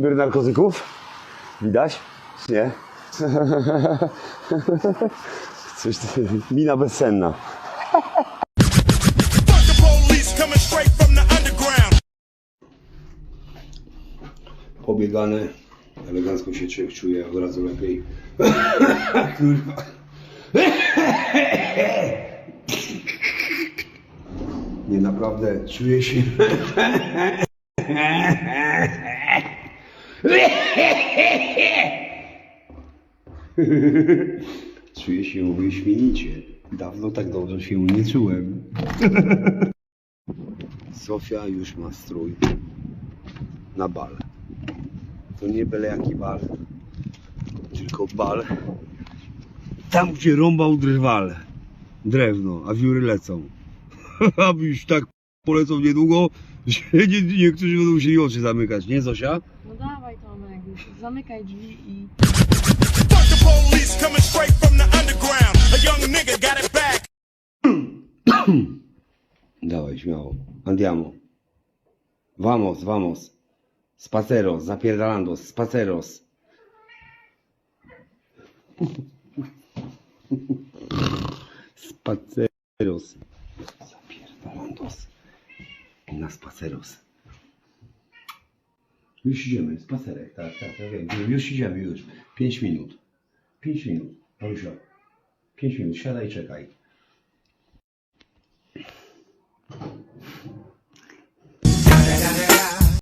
Biorę narkotyków? Widać? Nie. Coś, mina bezsenna. Pobiegane. Elegancko się człowiek czuje od razu lepiej. Kurwa. Nie naprawdę czuję się. Czuję się wyśmienicie. Dawno tak dobrze się nie czułem. Sofia już ma strój na bal. To nie byle jaki bal, tylko bal tam, gdzie rąbał drwal. Drewno, a wióry lecą. Aby już tak polecą niedługo, że nie, niektórzy będą musieli oczy zamykać, nie Zosia? No Tomek, zamykaj drzwi i... Dawaj, śmiało. Andiamo. Vamos, vamos. Spaceros, zapierdalandos, spaceros. Spaceros. Zapierdalandos. Na spaceros. Już idziemy, spacerek, tak, tak, tak, wiem. Już idziemy, już. Pięć minut. Pięć minut. Marusia. Pięć minut, siadaj i czekaj.